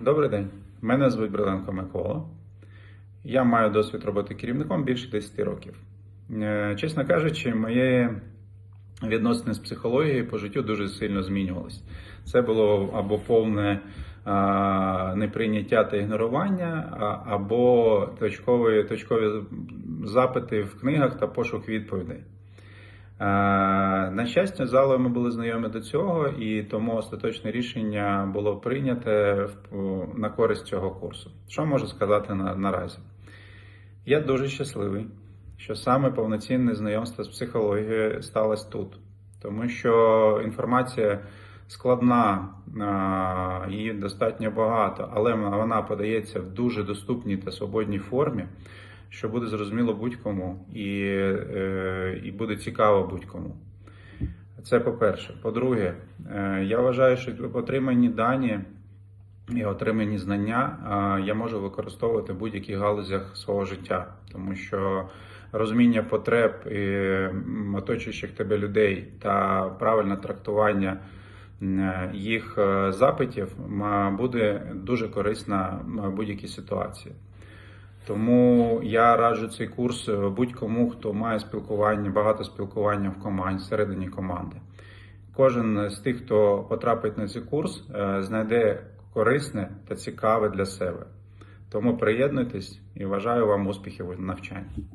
Добрий день, мене звуть Бриленко Микола. Я маю досвід роботи керівником більше 10 років. Е, Чесно кажучи, мої відносини з психологією по життю дуже сильно змінювалися. Це було або повне неприйняття та ігнорування, або точкові, точкові запити в книгах та пошук відповідей. Е, На щастя, залою ми були знайомі до цього, і тому остаточне рішення було прийняте на користь цього курсу. Що можу сказати на, наразі? Я дуже щасливий, що саме повноцінне знайомство з психологією сталося тут, тому що інформація складна, а, її достатньо багато, але вона подається в дуже доступній та свободній формі, що буде зрозуміло будь-кому і, е, і буде цікаво будь-кому. Це по-перше. По-друге, е, я вважаю, що отримані дані і отримані знання а, я можу використовувати в будь-яких галузях свого життя, тому що розуміння потреб оточуючих тебе людей та правильне трактування їх е, запитів буде дуже корисно в будь-якій ситуації. Тому я раджу цей курс е, будь-кому, хто має спілкування, багато спілкування в команді, всередині команди. Кожен з тих, хто потрапить на цей курс, е, знайде корисне та цікаве для себе. Тому приєднуйтесь і вважаю вам успіхів у навчанні.